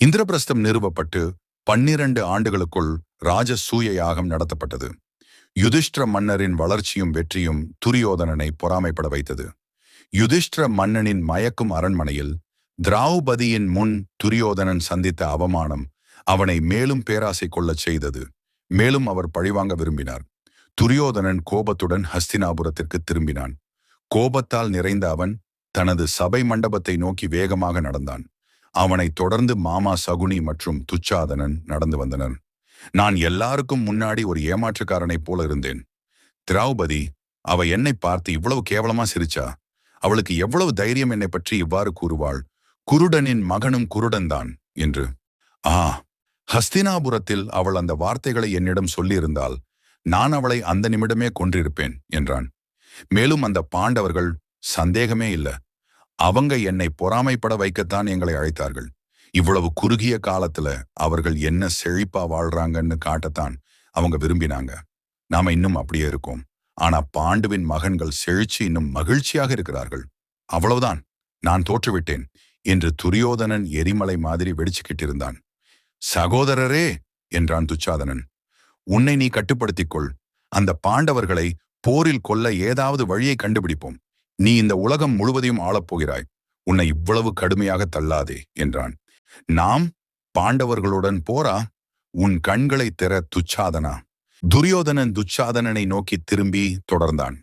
இந்திரபிரஸ்தம் நிறுவப்பட்டு பன்னிரண்டு ஆண்டுகளுக்குள் ராஜசூய யாகம் நடத்தப்பட்டது. யுதிஷ்டிர மன்னரின் வளர்ச்சியும் வெற்றியும் துரியோதனனை பொறாமைப்பட வைத்தது. யுதிஷ்டிர மன்னனின் மயக்கும் அரண்மனையில் திராவுபதியின் முன் துரியோதனன் சந்தித்த அவமானம் அவனை மேலும் பேராசை கொள்ளச் செய்தது. மேலும் அவர் பழிவாங்க விரும்பினார். துரியோதனன் கோபத்துடன் ஹஸ்தினாபுரத்திற்கு திரும்பினான். கோபத்தால் நிறைந்த அவன் தனது சபை மண்டபத்தை நோக்கி வேகமாக நடந்தான். அவனை தொடர்ந்து மாமா சகுனி மற்றும் துச்சாதனன் நடந்து வந்தனர். நான் எல்லாருக்கும் முன்னாடி ஒரு ஏமாற்றுக்காரனைப் போல இருந்தேன். திரௌபதி அவ என்னை பார்த்து இவ்வளவு கேவலமா சிரிச்சா? அவளுக்கு எவ்வளவு தைரியம் என்னை பற்றி இவ்வாறு கூறுவாள்? குருடனின் மகனும் குருடன்தான் என்று. ஆ ஹஸ்தினாபுரத்தில் அவள் அந்த வார்த்தைகளை என்னிடம் சொல்லியிருந்தால் நான் அவளை அந்த நிமிடமே கொன்றிருப்பேன் என்றான். மேலும் அந்த பாண்டவர்கள் சந்தேகமே இல்ல. அவங்க என்னை பொறாமைப்பட வைக்கத்தான் எங்களை அழைத்தார்கள். இவ்வளவு குறுகிய காலத்துல அவர்கள் என்ன செழிப்பா வாழ்றாங்கன்னு காட்டத்தான் அவங்க விரும்பினாங்க. நாம இன்னும் அப்படியே இருக்கோம். ஆனா பாண்டுவின் மகன்கள் செழிச்சு இன்னும் மகிழ்ச்சியாக இருக்கிறார்கள். அவ்வளவுதான். நான் தோற்றுவிட்டேன் என்று துரியோதனன் எரிமலை மாதிரி வெடிச்சுக்கிட்டு இருந்தான் சகோதரரே என்றான் துச்சாதனன். உன்னை நீ கட்டுப்படுத்திக் கொள். அந்த பாண்டவர்களை போரில் கொல்ல ஏதாவது வழியை கண்டுபிடிப்போம். நீ இந்த உலகம் முழுவதையும் ஆளப்போகிறாய். உன்னை இவ்வளவு கடுமையாக தள்ளாதே என்றான். நாம் பாண்டவர்களுடன் போரா? உன் கண்களை திற துச்சாதனா? துரியோதனன் துச்சாதனனை நோக்கி திரும்பி தொடர்ந்தான்.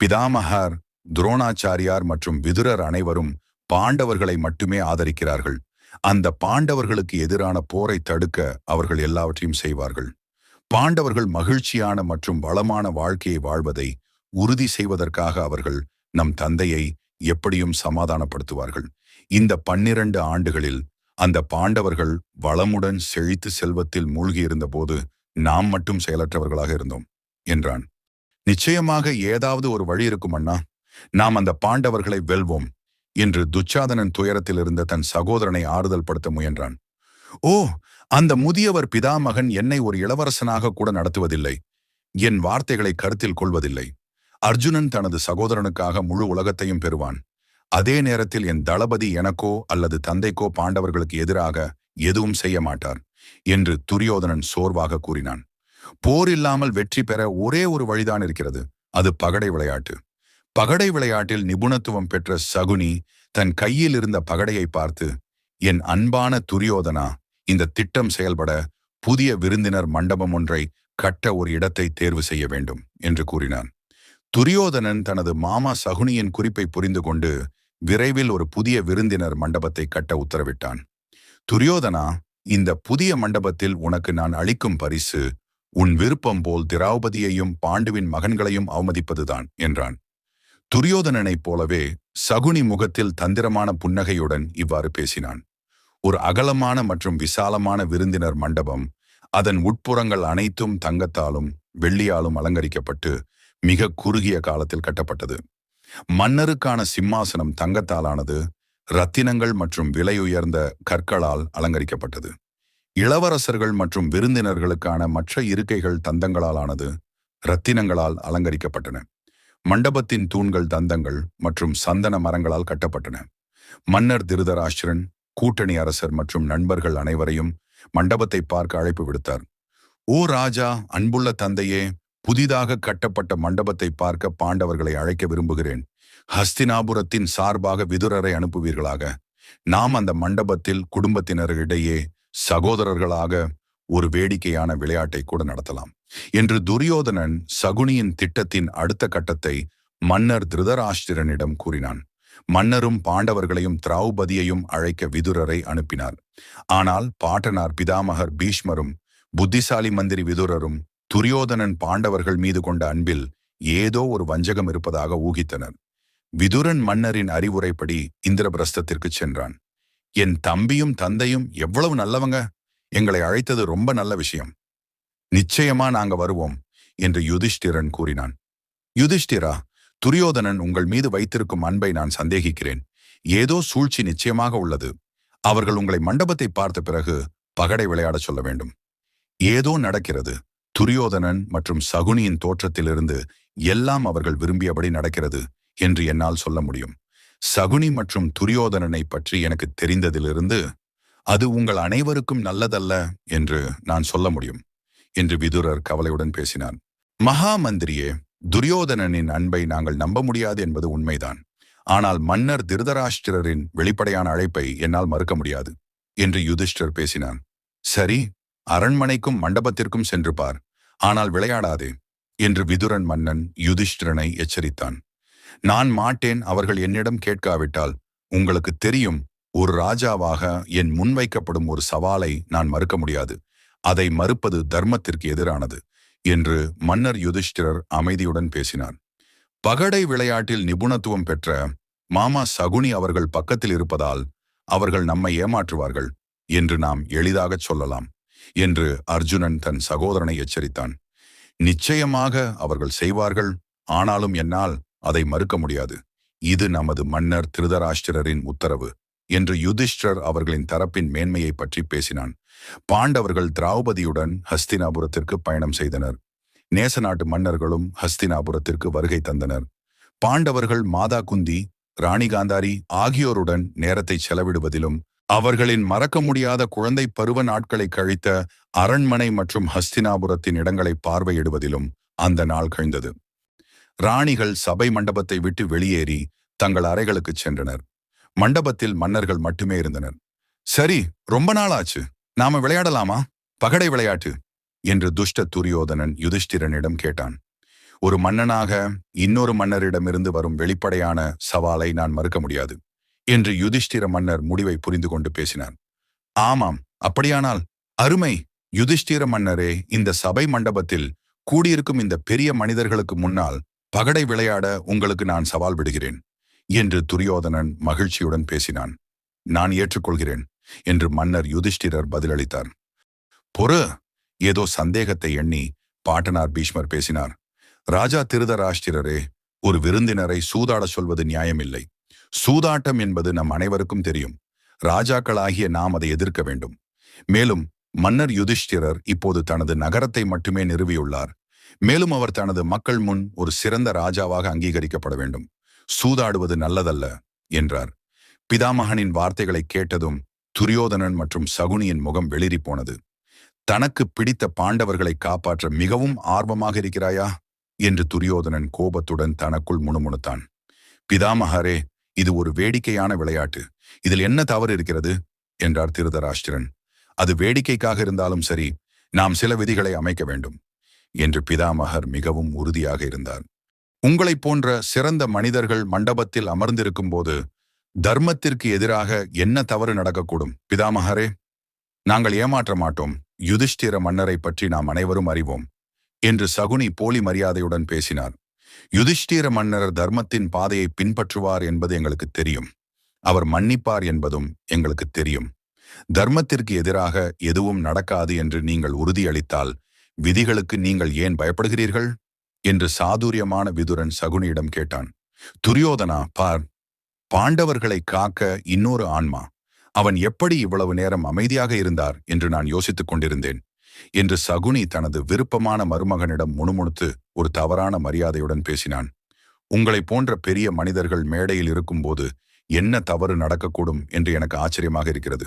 பிதாமகர் துரோணாச்சாரியார் மற்றும் விதுரர் அனைவரும் பாண்டவர்களை மட்டுமே ஆதரிக்கிறார்கள். அந்த பாண்டவர்களுக்கு எதிரான போரை தடுக்க அவர்கள் எல்லாவற்றையும் செய்வார்கள். பாண்டவர்கள் மகிழ்ச்சியான மற்றும் வளமான வாழ்க்கையை வாழ்வதை உறுதி செய்வதற்காக அவர்கள் நம் தந்தையை எப்படியும் சமாதானப்படுத்துவார்கள். இந்த பன்னிரண்டு ஆண்டுகளில் அந்த பாண்டவர்கள் வளமுடன் செழித்து செல்வத்தில் மூழ்கியிருந்த போது நாம் மட்டும் செயலற்றவர்களாக இருந்தோம் என்றான். நிச்சயமாக ஏதாவது ஒரு வழி இருக்கும் அண்ணா. நாம் அந்த பாண்டவர்களை வெல்வோம் என்று துச்சாதனன் துயரத்தில் இருந்த தன் சகோதரனை ஆறுதல் படுத்த முயன்றான். ஓ அந்த முதியவர் பிதாமகன் என்னை ஒரு இளவரசனாக கூட நடத்துவதில்லை. என் வார்த்தைகளை கருத்தில் கொள்வதில்லை. அர்ஜுனன் தனது சகோதரனுக்காக முழு உலகத்தையும் பெறுவான். அதே நேரத்தில் என் தளபதி எனக்கோ அல்லது தந்தைக்கோ பாண்டவர்களுக்கு எதிராக எதுவும் செய்ய மாட்டார் என்று துரியோதனன் சோர்வாக கூறினான். போர் இல்லாமல் வெற்றி பெற ஒரே ஒரு வழிதான் இருக்கிறது அது பகடை விளையாட்டு. பகடை விளையாட்டில் நிபுணத்துவம் பெற்ற சகுனி தன் கையில் இருந்த பகடையை பார்த்து என் அன்பான துரியோதனா இந்த திட்டம் செயல்பட புதிய விருந்தினர் மண்டபம் ஒன்றை கட்ட ஒரு இடத்தை தேர்வு செய்ய வேண்டும் என்று கூறினான். துரியோதனன் தனது மாமா சகுனியின் குறிப்பை புரிந்து கொண்டு விரைவில் ஒரு புதிய விருந்தினர் மண்டபத்தை கட்ட உத்தரவிட்டான். துரியோதனா இந்த புதிய மண்டபத்தில் உனக்கு நான் அளிக்கும் பரிசு உன் விருப்பம் போல் திராபதியையும் பாண்டுவின் மகன்களையும் அவமதிப்பதுதான் என்றான். துரியோதனனைப் போலவே சகுனி முகத்தில் தந்திரமான புன்னகையுடன் இவ்வாறு பேசினான். ஒரு அகலமான மற்றும் விசாலமான விருந்தினர் மண்டபம் அதன் உட்புறங்கள் அனைத்தும் தங்கத்தாலும் வெள்ளியாலும் அலங்கரிக்கப்பட்டு மிக குறுகிய காலத்தில் கட்டப்பட்டது. மன்னருக்கான சிம்மாசனம் தங்கத்தாலானது ரத்தினங்கள் மற்றும் விலை உயர்ந்த கற்களால் அலங்கரிக்கப்பட்டது. இளவரசர்கள் மற்றும் விருந்தினர்களுக்கான மற்ற இருக்கைகள் தந்தங்களால் ஆனது ரத்தினங்களால் அலங்கரிக்கப்பட்டன. மண்டபத்தின் தூண்கள் தந்தங்கள் மற்றும் சந்தன மரங்களால் கட்டப்பட்டன. மன்னர் திருதராஷ்டிரன் கூட்டணி அரசர் மற்றும் நண்பர்கள் அனைவரையும் மண்டபத்தை பார்க்க அழைப்பு விடுத்தார். ஓ ராஜா அன்புள்ள தந்தையே புதிதாக கட்டப்பட்ட மண்டபத்தை பார்க்க பாண்டவர்களை அழைக்க விரும்புகிறேன். ஹஸ்தினாபுரத்தின் சார்பாக விதுரரை அனுப்புவீர்களாக. நாம் அந்த மண்டபத்தில் குடும்பத்தினரிடையே சகோதரர்களாக ஒரு வேடிக்கையான விளையாட்டை கூட நடத்தலாம். என்று துரியோதனன் சகுனியின் திட்டத்தின் அடுத்த கட்டத்தை மன்னர் திருதராஷ்டிரனிடம் கூறினான். மன்னரும் பாண்டவர்களையும் திரௌபதியையும் அழைக்க விதுரரை அனுப்பினார். ஆனால் பாட்டனார் பிதாமகர் பீஷ்மரும் புத்திசாலி மந்திரி விதுரரும் துரியோதனன் பாண்டவர்கள் மீது கொண்ட அன்பில் ஏதோ ஒரு வஞ்சகம் இருப்பதாக ஊகித்தனர். விதுரன் மன்னரின் அறிவுரைப்படி இந்திரபிரஸ்தத்திற்கு சென்றான். என் தம்பியும் தந்தையும் எவ்வளவு நல்லவங்க? எங்களை அழைத்தது ரொம்ப நல்ல விஷயம். நிச்சயமா நாங்க வருவோம் என்று யுதிஷ்டிரன் கூறினான். யுதிஷ்டிரா துரியோதனன் உங்கள் மீது வைத்திருக்கும் அன்பை நான் சந்தேகிக்கிறேன். ஏதோ சூழ்ச்சி நிச்சயமாக உள்ளது. அவர்கள் உங்களை மண்டபத்தை பார்த்த பிறகு பகடை விளையாடச் சொல்ல வேண்டும். ஏதோ நடக்கிறது. துரியோதனன் மற்றும் சகுனியின் தோற்றத்திலிருந்து எல்லாம் அவர்கள் விரும்பியபடி நடக்கிறது என்று என்னால் சொல்ல முடியும். சகுனி மற்றும் துரியோதனனை பற்றி எனக்கு தெரிந்ததிலிருந்து அது உங்கள் அனைவருக்கும் நல்லதல்ல என்று நான் சொல்ல முடியும் என்று விதுரர் கவலையுடன் பேசினார் மகா மந்திரியே துரியோதனனின் அன்பை நாங்கள் நம்ப முடியாது என்பது உண்மைதான். ஆனால் மன்னர் திருதராஷ்டிரரின் வெளிப்படையான அழைப்பை என்னால் மறுக்க முடியாது என்று யுதிஷ்டர் பேசினான். சரி அரண்மனைக்கும் மண்டபத்திற்கும் சென்று பார் ஆனால் விளையாடாதே என்று விதுரன் மன்னன் யுதிஷ்டிரனை எச்சரித்தான். நான் மாட்டேன் அவர்கள் என்னிடம் கேட்காவிட்டால் உங்களுக்கு தெரியும் ஒரு ராஜாவாக என் முன்வைக்கப்படும் ஒரு சவாலை நான் மறுக்க முடியாது. அதை மறுப்பது தர்மத்திற்கு எதிரானது என்று மன்னர் யுதிஷ்டிரர் அமைதியுடன் பேசினார். பகடை விளையாட்டில் நிபுணத்துவம் பெற்ற மாமா சகுனி அவர்கள் பக்கத்தில் இருப்பதால் அவர்கள் நம்மை ஏமாற்றுவார்கள் என்று நாம் எளிதாகச் சொல்லலாம். என்று அர்ஜுனன் தன் சகோதரனை எச்சரித்தான். நிச்சயமாக அவர்கள் செய்வார்கள் ஆனாலும் என்னால் அதை மறுக்க முடியாது. இது நமது மன்னர் திருதராஷ்டிரரின் உத்தரவு என்று யுதிஷ்டர் அவர்களின் தரப்பின் மேன்மையை பற்றி பேசினான். பாண்டவர்கள் திரௌபதியுடன் ஹஸ்தினாபுரத்திற்கு பயணம் செய்தனர். நேச நாட்டு மன்னர்களும் ஹஸ்தினாபுரத்திற்கு வருகை தந்தனர். பாண்டவர்கள் மாதா குந்தி ராணி காந்தாரி ஆகியோருடன் நேரத்தை செலவிடுவதிலும் அவர்களின் மறக்க முடியாத குழந்தை பருவ நாட்களை கழித்த அரண்மனை மற்றும் ஹஸ்தினாபுரத்தின் இடங்களை பார்வையிடுவதிலும் அந்த நாள் கழிந்தது. ராணிகள் சபை மண்டபத்தை விட்டு வெளியேறி தங்கள் அறைகளுக்கு சென்றனர். மண்டபத்தில் மன்னர்கள் மட்டுமே இருந்தனர். சரி ரொம்ப நாளாச்சு. நாம விளையாடலாமா? பகடை விளையாட்டு? என்று துஷ்ட துரியோதனன் யுதிஷ்டிரனிடம் கேட்டான். ஒரு மன்னனாக இன்னொரு மன்னரிடமிருந்து வரும் வெளிப்படையான சவாலை நான் மறுக்க முடியாது. என்று யுதிஷ்டிர மன்னர் முடிவை புரிந்து கொண்டு பேசினார் ஆமாம் அப்படியானால் அருமை யுதிஷ்டிர மன்னரே இந்த சபை மண்டபத்தில் கூடியிருக்கும் இந்த பெரிய மனிதர்களுக்கு முன்னால் பகடை விளையாட உங்களுக்கு நான் சவால் விடுகிறேன் என்று துரியோதனன் மகிழ்ச்சியுடன் பேசினான். நான் ஏற்றுக்கொள்கிறேன் என்று மன்னர் யுதிஷ்டிரர் பதிலளித்தார். பொறு ஏதோ சந்தேகத்தை எண்ணி பாட்டனார் பீஷ்மர் பேசினார். ராஜா திருதராஷ்டிரரே ஒரு விருந்தினரை சூதாட சொல்வது நியாயமில்லை. சூதாட்டம் என்பது நம் அனைவருக்கும் தெரியும். ராஜாக்களாகிய நாம் அதை எதிர்க்க வேண்டும். மேலும் மன்னர் யுதிஷ்டிரர் இப்போது தனது நகரத்தை மட்டுமே நிறுவியுள்ளார். மேலும் அவர் தனது மக்கள் முன் ஒரு சிறந்த ராஜாவாக அங்கீகரிக்கப்பட வேண்டும். சூதாடுவது நல்லதல்ல என்றார். பிதாமகனின் வார்த்தைகளை கேட்டதும் துரியோதனன் மற்றும் சகுனியின் முகம் வெளிரி போனது. தனக்கு பிடித்த பாண்டவர்களை காப்பாற்ற மிகவும் ஆர்வமாக இருக்கிறாயா? என்று துரியோதனன் கோபத்துடன் தனக்குள் முணுமுணுத்தான். பிதாமகரே இது ஒரு வேடிக்கையான விளையாட்டு. இதில் என்ன தவறு இருக்கிறது? என்றார் திருதராஷ்டிரன் அது வேடிக்கைக்காக இருந்தாலும் சரி நாம் சில விதிகளை அமைக்க வேண்டும். என்று பிதாமகர் மிகவும் உறுதியாக இருந்தார். உங்களைப் போன்ற சிறந்த மனிதர்கள் மண்டபத்தில் அமர்ந்திருக்கும் போது தர்மத்திற்கு எதிராக என்ன தவறு நடக்கக்கூடும்? பிதாமகரே நாங்கள் ஏமாற்ற மாட்டோம். யுதிஷ்டிர மன்னரை பற்றி நாம் அனைவரும் அறிவோம் என்று சகுனி போலி மரியாதையுடன் பேசினார். யுதிஷ்டிர மன்னர் தர்மத்தின் பாதையை பின்பற்றுவார் என்பது எங்களுக்கு தெரியும். அவர் மன்னிப்பார் என்பதும் எங்களுக்கு தெரியும். தர்மத்திற்கு எதிராக எதுவும் நடக்காது என்று நீங்கள் உறுதியளித்தால் விதிகளுக்கு நீங்கள் ஏன் பயப்படுகிறீர்கள்? என்று சாதுரியமான விதுரன் சகுனியிடம் கேட்டான். துரியோதனா பார் பாண்டவர்களை காக்க இன்னொரு ஆன்மா. அவன் எப்படி இவ்வளவு நேரம் அமைதியாக இருந்தார் என்று நான் யோசித்துக் கொண்டிருந்தேன். என்று சகுனி தனது விருப்பமான மருமகனிடம் முணுமுணுத்து ஒரு தவறான மரியாதையுடன் பேசினான். உங்களை போன்ற பெரிய மனிதர்கள் மேடையில் இருக்கும்போது என்ன தவறு நடக்கக்கூடும் என்று எனக்கு ஆச்சரியமாக இருக்கிறது.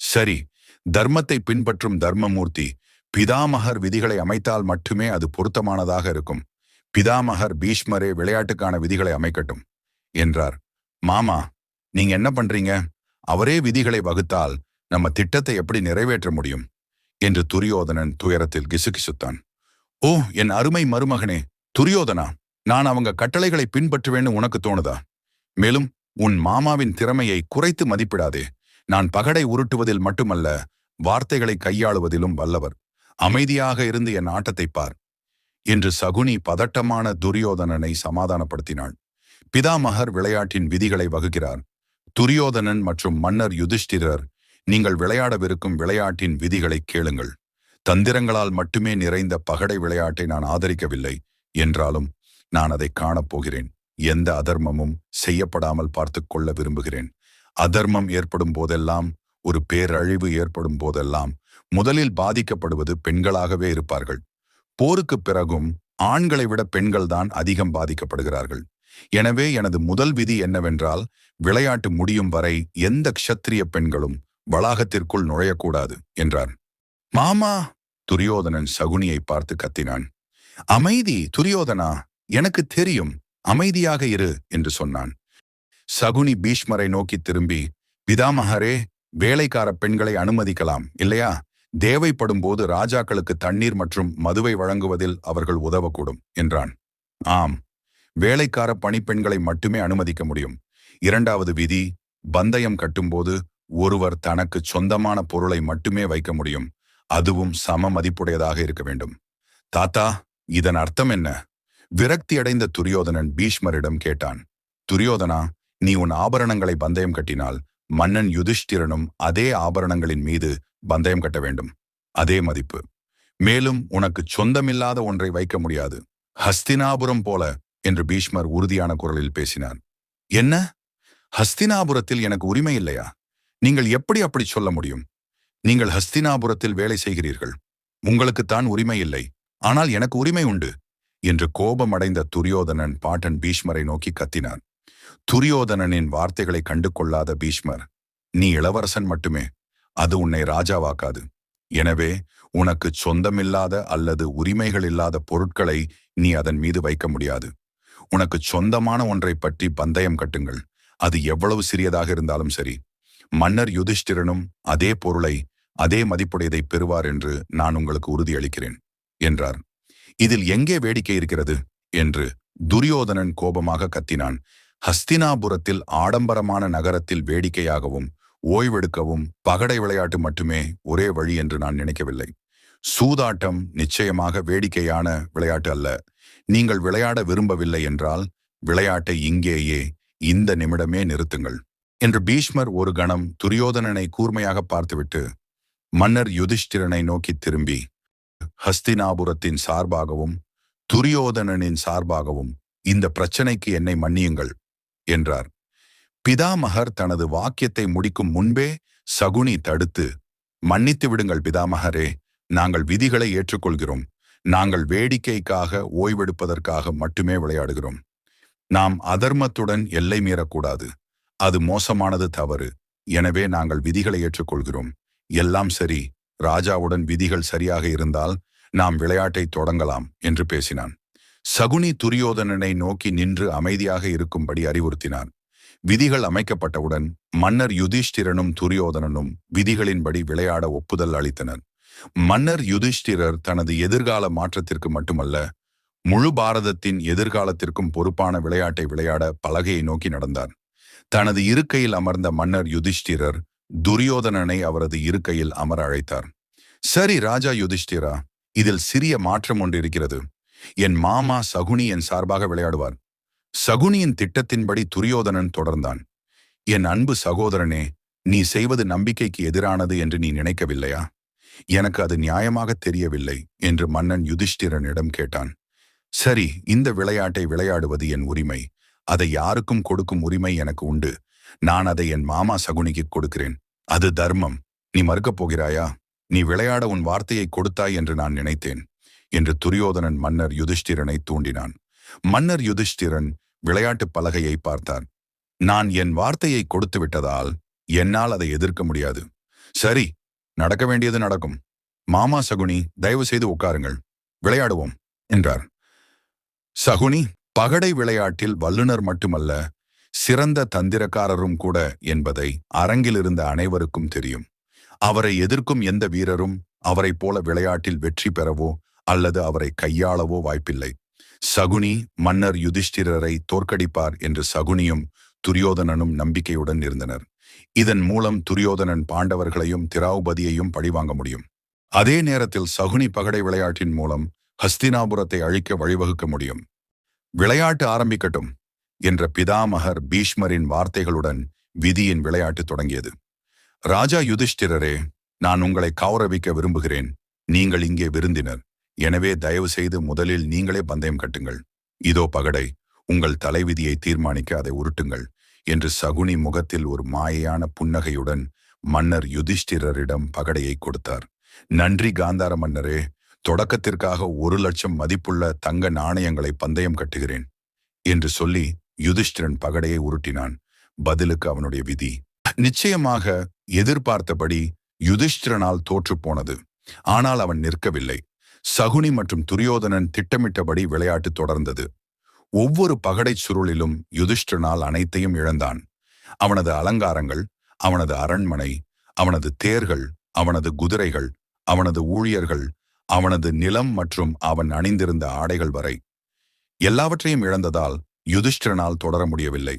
சரி தர்மத்தை பின்பற்றும் தர்மமூர்த்தி பிதாமகர் விதிகளை அமைத்தால் மட்டுமே அது பொருத்தமானதாக இருக்கும். பிதாமகர் பீஷ்மரே விளையாட்டுக்கான விதிகளை அமைக்கட்டும் என்றார். மாமா நீங்க என்ன பண்றீங்க? அவரே விதிகளை வகுத்தால் நம்ம திட்டத்தை எப்படி நிறைவேற்ற முடியும்? என்று துரியோதனன் துயரத்தில் கிசுகிசுத்தான். ஓ என் அருமை மருமகனே துரியோதனா நான் அவங்க கட்டளைகளை பின்பற்றுவேன்னு உனக்கு தோணுதா? மேலும் உன் மாமாவின் திறமையை குறைத்து மதிப்பிடாதே. நான் பகடை உருட்டுவதில் மட்டுமல்ல வார்த்தைகளை கையாளுவதிலும் வல்லவர். அமைதியாக இருந்து என் ஆட்டத்தை பார். என்று சகுனி பதட்டமான துரியோதனனை சமாதானப்படுத்தினாள். பிதாமகர் விளையாட்டின் விதிகளை வகுக்கிறார். துரியோதனன் மற்றும் மன்னர் யுதிஷ்டிரர் நீங்கள் விளையாடவிருக்கும் விளையாட்டின் விதிகளை கேளுங்கள். தந்திரங்களால் மட்டுமே நிறைந்த பகடை விளையாட்டை நான் ஆதரிக்கவில்லை. என்றாலும் நான் அதை காணப்போகிறேன் எந்த அதர்மமும் செய்யப்படாமல் பார்த்து கொள்ள விரும்புகிறேன். அதர்மம் ஏற்படும் போதெல்லாம் ஒரு பேரழிவு ஏற்படும் போதெல்லாம் முதலில் பாதிக்கப்படுவது பெண்களாகவே இருப்பார்கள். போருக்கு பிறகும் ஆண்களை விட பெண்கள்தான் அதிகம் பாதிக்கப்படுகிறார்கள். எனவே எனது முதல் விதி என்னவென்றால் விளையாட்டு முடியும் வரை எந்த க்ஷத்திரிய பெண்களும் வளாகத்திற்குள் நுழையக்கூடாது என்றார் மாமா துரியோதனன் சகுனியை பார்த்து கத்தினான். அமைதி துரியோதனா எனக்கு தெரியும். அமைதியாக இரு என்று சொன்னான். சகுனி பீஷ்மரை நோக்கி திரும்பி பிதாமகரே வேலைக்கார பெண்களை அனுமதிக்கலாம் இல்லையா? தேவைப்படும் போது ராஜாக்களுக்கு தண்ணீர் மற்றும் மதுவை வழங்குவதில் அவர்கள் உதவக்கூடும் என்றான். ஆம். வேலைக்கார பணிப்பெண்களை மட்டுமே அனுமதிக்க முடியும். இரண்டாவது விதி பந்தயம் கட்டும்போது ஒருவர் தனக்கு சொந்தமான பொருளை மட்டுமே வைக்க முடியும். அதுவும் சம மதிப்புடையதாக இருக்க வேண்டும். தாத்தா இதன் அர்த்தம் என்ன? விரக்தி அடைந்த துரியோதனன் பீஷ்மரிடம் கேட்டான். துரியோதனா நீ உன் ஆபரணங்களை பந்தயம் கட்டினால் மன்னன் யுதிஷ்டிரனும் அதே ஆபரணங்களின் மீது பந்தயம் கட்ட வேண்டும். அதே மதிப்பு. மேலும் உனக்கு சொந்தமில்லாத ஒன்றை வைக்க முடியாது. ஹஸ்தினாபுரம் போல என்று பீஷ்மர் உறுதியான குரலில் பேசினார். என்ன? ஹஸ்தினாபுரத்தில் எனக்கு உரிமை இல்லையா? நீங்கள் எப்படி அப்படி சொல்ல முடியும்? நீங்கள் ஹஸ்தினாபுரத்தில் வேலை செய்கிறீர்கள். உங்களுக்குத்தான் உரிமை இல்லை. ஆனால் எனக்கு உரிமை உண்டு என்று கோபமடைந்த துரியோதனன் பாட்டன் பீஷ்மரை நோக்கி கத்தினார் துரியோதனனின் வார்த்தைகளை கண்டு கொள்ளாத பீஷ்மர் நீ இளவரசன் மட்டுமே அது உன்னை ராஜாவாக்காது. எனவே உனக்கு சொந்தமில்லாத அல்லது உரிமைகள் இல்லாத பொருட்களை நீ அதன் மீது வைக்க முடியாது. உனக்கு சொந்தமான ஒன்றை பற்றி பந்தயம் கட்டுங்கள். அது எவ்வளவு சிறியதாக இருந்தாலும் சரி. மன்னர் யுதிஷ்டிரனும் அதே பொருளை அதே மதிப்புடையதை பெறுவார் என்று நான் உங்களுக்கு உறுதியளிக்கிறேன் என்றார். இதில் எங்கே வேடிக்கை இருக்கிறது? என்று துரியோதனன் கோபமாக கத்தினான். ஹஸ்தினாபுரத்தில் ஆடம்பரமான நகரத்தில் வேடிக்கையாகவும் ஓய்வெடுக்கவும் பகடை விளையாட்டு மட்டுமே ஒரே வழி என்று நான் நினைக்கவில்லை. சூதாட்டம் நிச்சயமாக வேடிக்கையான விளையாட்டு அல்ல. நீங்கள் விளையாட விரும்பவில்லை என்றால் விளையாட்டை இங்கேயே இந்த நிமிடமே நிறுத்துங்கள். என்று பீஷ்மர் ஒரு கணம் துரியோதனனை கூர்மையாக பார்த்துவிட்டு மன்னர் யுதிஷ்டிரனை நோக்கி திரும்பி ஹஸ்தினாபுரத்தின் சார்பாகவும் துரியோதனனின் சார்பாகவும் இந்த பிரச்சனைக்கு என்னை மன்னியுங்கள் என்றார். பிதாமகர் தனது வாக்கியத்தை முடிக்கும் முன்பே சகுனி தடுத்து மன்னித்து விடுங்கள் பிதாமகரே நாங்கள் விதிகளை ஏற்றுக்கொள்கிறோம் நாங்கள் வேடிக்கைக்காக ஓய்வெடுப்பதற்காக மட்டுமே விளையாடுகிறோம். நாம் அதர்மத்துடன் எல்லை மீறக்கூடாது. அது மோசமானது தவறு. எனவே நாங்கள் விதிகளை ஏற்றுக்கொள்கிறோம். எல்லாம் சரி. ராஜாவுடன் விதிகள் சரியாக இருந்தால் நாம் விளையாட்டை தொடங்கலாம் என்று பேசினான். சகுனி துரியோதனனை நோக்கி நின்று அமைதியாக இருக்கும்படி அறிவுறுத்தினான். விதிகள் அமைக்கப்பட்டவுடன் மன்னர் யுதிஷ்டிரனும் துரியோதனனும் விதிகளின்படி விளையாட ஒப்புதல் அளித்தனர். மன்னர் யுதிஷ்டிரர் தனது எதிர்கால மாற்றத்திற்கு மட்டுமல்ல முழு பாரதத்தின் எதிர்காலத்திற்கும் பொறுப்பான விளையாட்டை விளையாட பலகையை நோக்கி நடந்தார். தனது இருக்கையில் அமர்ந்த மன்னர் யுதிஷ்டிரர் துரியோதனனை அவரது இருக்கையில் அமர அழைத்தார். சரி ராஜா யுதிஷ்டிரா இதில் சிறிய மாற்றம் ஒன்று இருக்கிறது என் மாமா சகுனி என் சார்பாக விளையாடுவார். சகுனியின் திட்டத்தின்படி துரியோதனன் தொடர்ந்தான். என் அன்பு சகோதரனே நீ செய்வது நம்பிக்கைக்கு எதிரானது என்று நீ நினைக்கவில்லையா? எனக்கு அது நியாயமாக தெரியவில்லை என்று மன்னன் யுதிஷ்டிரனிடம் கேட்டான். சரி இந்த விளையாட்டை விளையாடுவது என் உரிமை. அதை யாருக்கும் கொடுக்கும் உரிமை எனக்கு உண்டு. நான் அதை என் மாமா சகுனிக்கு கொடுக்கிறேன். அது தர்மம். நீ மறுக்கப் போகிறாயா? நீ விளையாட உன் வார்த்தையை கொடுத்தாய் என்று நான் நினைத்தேன். என்று துரியோதனன் மன்னர் யுதிஷ்டிரனை தூண்டினான். மன்னர் யுதிஷ்டிரன் விளையாட்டு பலகையை பார்த்தார் நான் என் வார்த்தையை கொடுத்து விட்டதால் என்னால் அதை எதிர்க்க முடியாது. சரி நடக்க வேண்டியது நடக்கும். மாமா சகுனி தயவு செய்து உட்காருங்கள். விளையாடுவோம் என்றார். சகுனி பகடை விளையாட்டில் வல்லுனர் மட்டுமல்ல சிறந்த தந்திரக்காரரும் கூட என்பதை அரங்கில் இருந்த அனைவருக்கும் தெரியும். அவரை எதிர்க்கும் எந்த வீரரும் அவரைப் போல விளையாட்டில் வெற்றி பெறவோ அல்லது அவரை கையாளவோ வாய்ப்பில்லை. சகுனி மன்னர் யுதிஷ்டிரரை தோற்கடிப்பார் என்று சகுனியும் துரியோதனனும் நம்பிக்கையுடன் இருந்தனர். இதன் மூலம் துரியோதனன் பாண்டவர்களையும் திராவுபதியையும் பழிவாங்க முடியும். அதே நேரத்தில் சகுனி பகடை விளையாட்டின் மூலம் ஹஸ்தினாபுரத்தை அழிக்க வழிவகுக்க முடியும். விளையாட்டு ஆரம்பிக்கட்டும் என்ற பிதாமகர் பீஷ்மரின் வார்த்தைகளுடன் விதியின் விளையாட்டு தொடங்கியது. ராஜா யுதிஷ்டிரரே நான் உங்களை கௌரவிக்க விரும்புகிறேன். நீங்கள் இங்கே விருந்தினர். எனவே தயவு செய்து முதலில் நீங்களே பந்தயம் கட்டுங்கள். இதோ பகடை உங்கள் தலைவிதியை தீர்மானிக்க அதை உருட்டுங்கள் என்று சகுனி முகத்தில் ஒரு மாயையான புன்னகையுடன் மன்னர் யுதிஷ்டிரரிடம் பகடையை கொடுத்தார். நன்றி காந்தார மன்னரே தொடக்கத்திற்காக ஒரு லட்சம் மதிப்புள்ள தங்க நாணயங்களை பந்தயம் கட்டுகிறேன் என்று சொல்லி யுதிஷ்டிரன் பகடையை உருட்டினான். பதிலுக்கு அவனுடைய விதி. நிச்சயமாக எதிர்பார்த்தபடி யுதிஷ்டிரனால் தோற்றுப்போனது ஆனால் அவன் நிற்கவில்லை. சகுனி மற்றும் துரியோதனன் திட்டமிட்டபடி விளையாட்டு தொடர்ந்தது. ஒவ்வொரு பகடைச் சுருளிலும் யுதிஷ்டிரனால் அனைத்தையும் இழந்தான். அவனது அலங்காரங்கள் அவனது அரண்மனை அவனது தேர்கள் அவனது குதிரைகள் அவனது ஊழியர்கள் அவனது நிலம் மற்றும் அவன் அணிந்திருந்த ஆடைகள் வரை எல்லாவற்றையும் இழந்ததால் யுதிஷ்டிரனால் தொடர முடியவில்லை.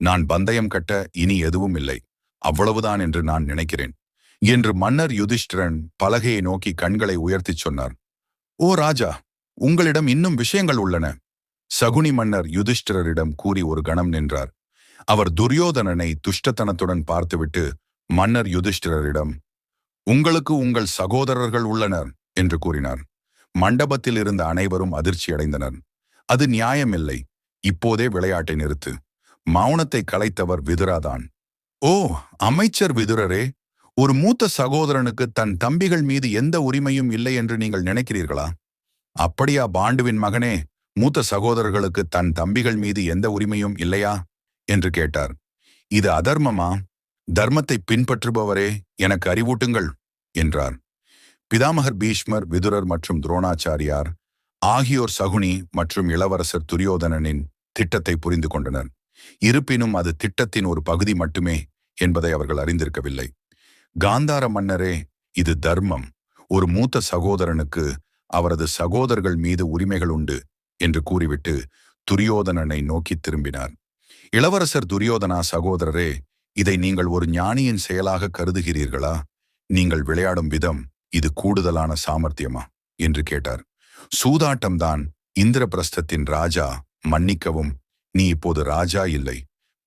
நான் பந்தயம் கட்ட இனி எதுவும் இல்லை. அவ்வளவுதான் என்று நான் நினைக்கிறேன். என்று மன்னர் யுதிஷ்டிரன் பலகையை நோக்கி கண்களை உயர்த்திச் சொன்னார். ஓ ராஜா உங்களிடம் இன்னும் விஷயங்கள் உள்ளன. சகுனி மன்னர் யுதிஷ்டிரரிடம் கூறி ஒரு கணம் நின்றார். அவர் துரியோதனனை துஷ்டத்தனத்துடன் பார்த்துவிட்டு மன்னர் யுதிஷ்டிரரிடம் உங்களுக்கு உங்கள் சகோதரர்கள் உள்ளனர். என்று கூறினார் மண்டபத்தில் இருந்த அனைவரும் அதிர்ச்சியடைந்தனர் அது நியாயமில்லை. இப்போதே விளையாட்டை நிறுத்து. மௌனத்தை கலைத்தவர் விதுராதான். ஓ அமைச்சர் விதுரரே! ஒரு மூத்த சகோதரனுக்கு தன் தம்பிகள் மீது எந்த உரிமையும் இல்லை என்று நீங்கள் நினைக்கிறீர்களா? அப்படியா பாண்டுவின் மகனே! மூத்த சகோதரர்களுக்கு தன் தம்பிகள் மீது எந்த உரிமையும் இல்லையா? என்று கேட்டார். இது அதர்மமா? தர்மத்தை பின்பற்றுபவரே எனக்கு அறிவூட்டுங்கள்! என்றார். பிதாமகர் பீஷ்மர் விதுரர் மற்றும் துரோணாச்சாரியார் ஆகியோர் சகுனி மற்றும் இளவரசர் துரியோதனனின் திட்டத்தை புரிந்து கொண்டனர். இருப்பினும் அது திட்டத்தின் ஒரு பகுதி மட்டுமே என்பதை அவர்கள் அறிந்திருக்கவில்லை. காந்தார மன்னரே இது தர்மம். ஒரு மூத்த சகோதரனுக்கு அவரது சகோதரர்கள் மீது உரிமைகள் உண்டு என்று கூறிவிட்டு துரியோதனனை நோக்கி திரும்பினார். இளவரசர் துரியோதனா சகோதரரே இதை நீங்கள் ஒரு ஞானியின் செயலாக கருதுகிறீர்களா? நீங்கள் விளையாடும் விதம் இது கூடுதலான சாமர்த்தியமா? என்று கேட்டார். சூதாட்டம்தான் இந்திரபிரஸ்தத்தின் ராஜா மன்னிக்கவும் நீ இப்போது ராஜா இல்லை.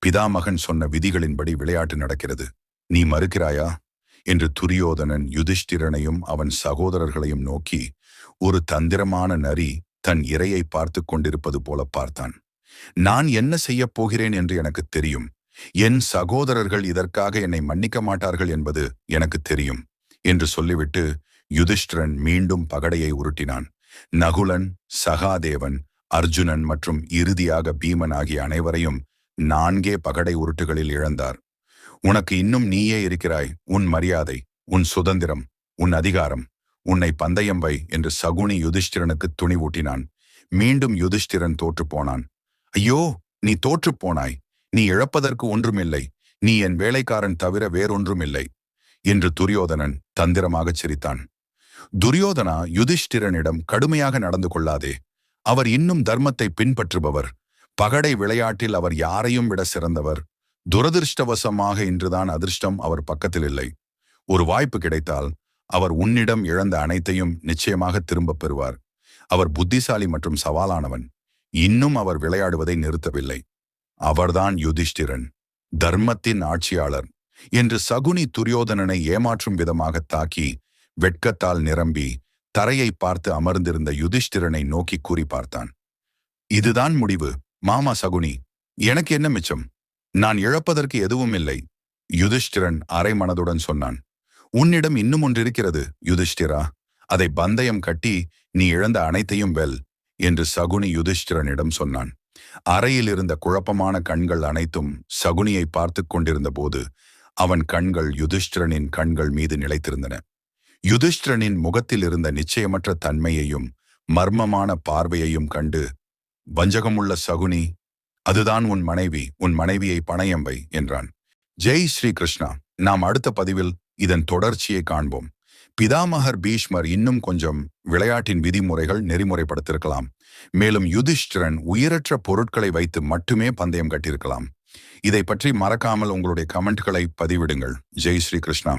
பிதாமகன் சொன்ன விதிகளின்படி விளையாட்டு நடக்கிறது. நீ மறுக்கிறாயா? என்று துரியோதனன் யுதிஷ்டிரனையும் அவன் சகோதரர்களையும் நோக்கி ஒரு தந்திரமான நரி தன் இரையை பார்த்து கொண்டிருப்பது போல பார்த்தான். நான் என்ன செய்யப் போகிறேன் என்று எனக்கு தெரியும். என் சகோதரர்கள் இதற்காக என்னை மன்னிக்க மாட்டார்கள் என்பது எனக்கு தெரியும். என்று சொல்லிவிட்டு யுதிஷ்டிரன் மீண்டும் பகடையை உருட்டினான். நகுலன் சகாதேவன் அர்ஜுனன் மற்றும் இறுதியாக பீமன் ஆகிய அனைவரையும் நான்கே பகடை உருட்டுகளில் இழந்தார். உனக்கு இன்னும் நீயே இருக்கிறாய். உன் மரியாதை உன் சுதந்திரம் உன் அதிகாரம் உன்னை பந்தயம் வை என்று சகுனி யுதிஷ்டிரனுக்கு துணிவூட்டினான். மீண்டும் யுதிஷ்டிரன் தோற்றுப்போனான் ஐயோ நீ தோற்றுப்போனாய் நீ இழப்பதற்கு ஒன்றுமில்லை. நீ என் வேலைக்காரன் தவிர வேறொன்றுமில்லை. என்று துரியோதனன் தந்திரமாகச் சிரித்தான். துரியோதனா யுதிஷ்டிரனிடம் கடுமையாக நடந்து கொள்ளாதே. அவர் இன்னும் தர்மத்தை பின்பற்றுபவர். பகடை விளையாட்டில் அவர் யாரையும் விட சிறந்தவர். துரதிருஷ்டவசமாக இன்றுதான் அதிர்ஷ்டம் அவர் பக்கத்தில் இல்லை ஒரு வாய்ப்பு கிடைத்தால் அவர் உன்னிடம் இழந்த அனைத்தையும் நிச்சயமாக திரும்பப் பெறுவார். அவர் புத்திசாலி மற்றும் சவாலானவன். இன்னும் அவர் விளையாடுவதை நிறுத்தவில்லை. அவர்தான் யுதிஷ்டிரன். தர்மத்தின் ஆட்சியாளர். என்று சகுனி துரியோதனனை ஏமாற்றும் விதமாக தாக்கி வெட்கத்தால் நிரம்பி தரையை பார்த்து அமர்ந்திருந்த யுதிஷ்டிரனை நோக்கி கூறி பார்த்தான். இதுதான் முடிவு. மாமா சகுனி எனக்கு என்ன மிச்சம்? நான் இழப்பதற்கு எதுவும் இல்லை. யுதிஷ்டிரன் அரை மனதுடன் சொன்னான். உன்னிடம் இன்னும் ஒன்று இருக்கிறது யுதிஷ்டிரா. அதை பந்தயம் கட்டி நீ இழந்த அனைத்தையும் வெல் என்று சகுனி யுதிஷ்டிரனிடம் சொன்னான். அறையில் இருந்த குழப்பமான கண்கள் அனைத்தும் சகுனியை பார்த்து கொண்டிருந்த போது அவன் கண்கள் யுதிஷ்டிரனின் கண்கள் மீது நிலைத்திருந்தன. யுதிஷ்டிரனின் முகத்தில் இருந்த நிச்சயமற்ற தன்மையையும் மர்மமான பார்வையையும் கண்டு வஞ்சகமுள்ள சகுனி அதுதான் உன் மனைவி உன் மனைவியை பணயம் வை என்றான். ஜெய் ஸ்ரீ கிருஷ்ணா நாம் அடுத்த பதிவில் இதன் தொடர்ச்சியை காண்போம். பிதாமகர் பீஷ்மர் இன்னும் கொஞ்சம் விளையாட்டின் விதிமுறைகள் நெறிமுறைப்படுத்திருக்கலாம். மேலும் யுதிஷ்டிரன் உயிரற்ற பொருட்களை வைத்து மட்டுமே பந்தயம் கட்டியிருக்கலாம். இதை பற்றி மறக்காமல் உங்களுடைய கமெண்ட்களை பதிவிடுங்கள். ஜெய் ஸ்ரீ கிருஷ்ணா.